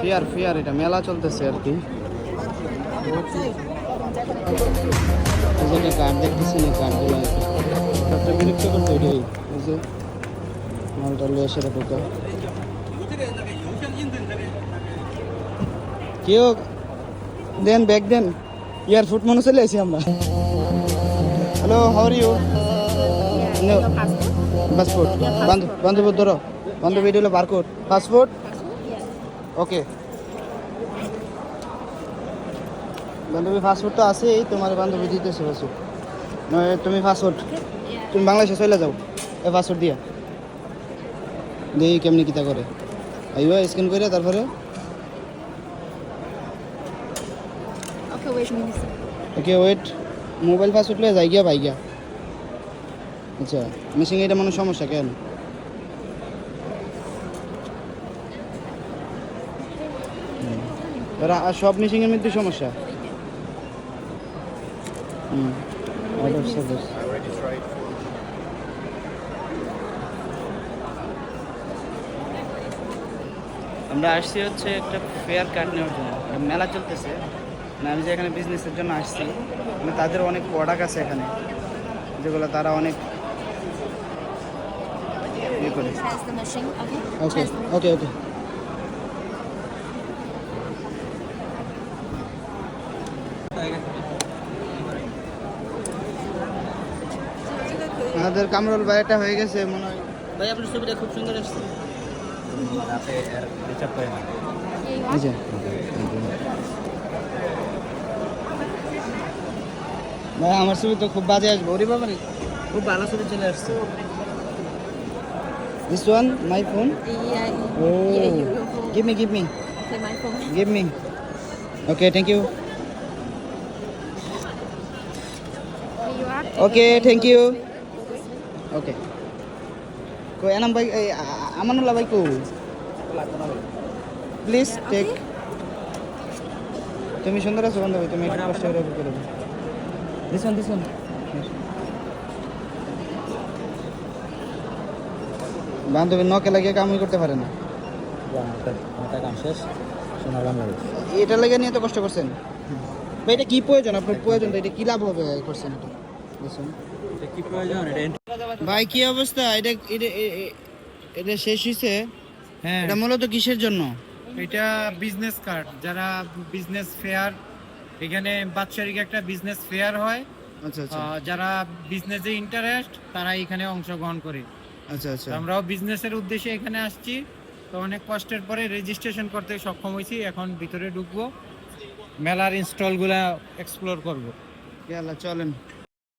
Fair fair এটা মেলা চলতেছে আর কি। ঢোকা কেউ দেন ব্যাগ দেন। ইয়ার ফুট মনে চলে আসি আমরা। হ্যালো হাওয়ার ইউ পাসপোর্ট বান্ধব বান্ধব ধরো বান্ধব এটা হলো বারকোড পাসপোর্ট ওকে বান্ধবী পাসপোর্ট তো আছেই তোমার বান্ধবী দিতেছে পাসপোর্ট নয় তুমি পাসপোর্ট তুমি বাংলাদেশে চলে যাও এ পাসপোর্ট দিয়া দেখি কেমনি কিতা করে আইবা স্ক্যান করে তারপরে. ওকে ওয়েট মোবাইল পাসওয়ার্ড লয়ে যাই গিয়া পাই গিয়া আচ্ছা মিসিং এটা মনে সমস্যা কেন? আর সব মিসিংয়ের মধ্যে সমস্যা? হুম of service. আমরা আসছি হচ্ছে একটা ফেয়ার কার্ড নেওয়ার জন্য। মেলা চলতেছে। মানে আমি যে এখানে বিজনেসের জন্য আসছি মানে তাদের অনেক প্রোডাক্ট আছে এখানে, যেগুলো তারা অনেক করে. ওকে ওকে ওকে আমাদের কামরুল ভাইটা হয়ে গেছে মনে হয়। ভাই আপনার ছবিটা খুব সুন্দর আসছে। এই ভাই আমার ছবি তো খুব বাজে আসবে ওরে বাবা খুব ভালো ছবি চলে আসছে। This one my phone Yeah. O Yeah, you will hold. Give me give me Okay, my phone. Give me okay thank you Here you are. Okay, Then thank go you. this way. Go this way. Okay কো এনাম ভাই এই আ- আ- আমানুল্লাহ ভাই কো please take তুমি সুন্দর আছো বান্ধবী তুমি একটু কষ্ট করে করে দাও দিস ওয়ান দিস ওয়ান বান্ধবী নকে লাগিয়ে কামই করতে পারে না। কাম শেষ এটা লেগে নিয়ে তো কষ্ট করছেন? এটা কি প্রয়োজন? আপনার প্রয়োজন এটা কি লাভ হবে করছেন এটা? বুঝছেন? ভাই কি অবস্থা? এটা এটা শেষ হয়েছে হ্যাঁ। এটা মূলত কিসের জন্য? এটা বিজনেস কার্ড যারা বিজনেস ফেয়ার এখানে বাৎসরিক একটা বিজনেস ফেয়ার হয়। আচ্ছা আচ্ছা। যারা বিজনেসে ইন্টারেস্ট তারা এখানে অংশগ্রহণ করে। আচ্ছা আচ্ছা। আমরাও বিজনেসের উদ্দেশ্যে এখানে আসছি। তো অনেক কষ্টের পরে রেজিস্ট্রেশন করতে সক্ষম হয়েছি। এখন ভিতরে ঢুকবো। মেলার ইনস্টলগুলা এক্সপ্লোর করব। চলেন।